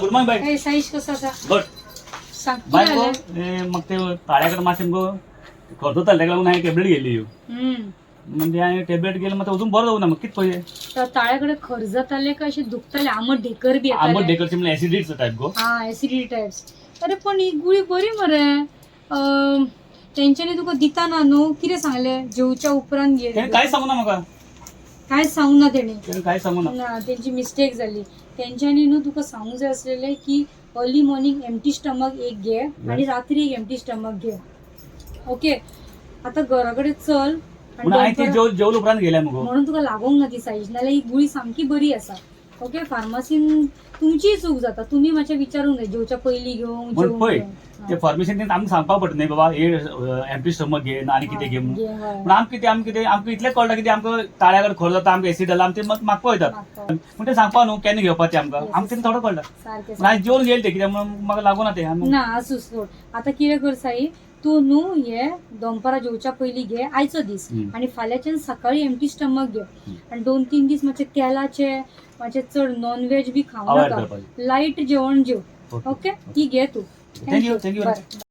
Good morning ए साईश कसं good सांग bye गो आलं? ए, मग ते ताळ्याकडे मासे गो करतो लागून हांवें टॅबलेट गेली म्हणजे हांवें टॅबलेट गेली मग अजून बरं जाऊ ना मग किती तर ताळ्याकडे खर्च आले का असे दुखताले आंबट ढेकर बी आंबट येताले डेकरचे म्हणजे ऍसिडिटीचं टाईप गो. हा ऍसिडिटी टाइप्स अरे पण ही गुळी बरी मरे. अं, तेंच्यानी तुका दिताना न्हू कितें सांगले? जेवच्या उपरांत घे त्याने काय सांगू ना म्हाका कांयच सांगू ना त्याने? काय सांगू ना? ना त्यांची मिस्टेक झाली. त्यांच्यानी न्हू तुका सांगू जाय असलेले की अर्ली मॉर्निंग एमटी स्टमक एक घे आणि रात्री एक एमटी स्टमक घे. ओके आता घरा कडेन चल जेवल उपरांत गेल्या म्हणून तुका लागोंक ना ती साईज नाल्यार ही गुळी सामकी बरी आसा ओके फार्मासीन तुमची चूक जाता. तुम्ही मातशें विचारूंक जाय जेवच्या पयलीं घेवंक म्हण जेवूंक पळय. ते फॉर्मेशन तेंच आमकां सांगपाक पडटा न्ही बाबा हे एम्प्टी स्टमक घे ना आनी कितें घे म्हणून हय. पूण आमकां कितें आमकां कितें आमकां इतलें कळटा कितें आमकां ताळ्याकडे खर जाता आमकां एसीड जाला आमी ते पळयतात मागता. पूण ते सांगपा न्हू केन्ना घेवपाचें आमकां. आमकां तें थोडं कळटा सारकें पूण हांवें जेवन ते कित्याक म्हणून म्हाका लागून ना ते आमी- ना आसूं सोड आतां कितें कर साई तूं न्हू हे दनपारां जेवच्या पयलीं घे आयचो दीस. हम्म. आनी फाल्यांच्यान सकाळी एमटी स्टमक घे. हम्म. आनी दोन तीन दीस मातशे तेलाचे मातशे चड नॉन व्हेज बी Avoid नाका. लायट जेवण जेव. ओके. ती घे तू. You. बरें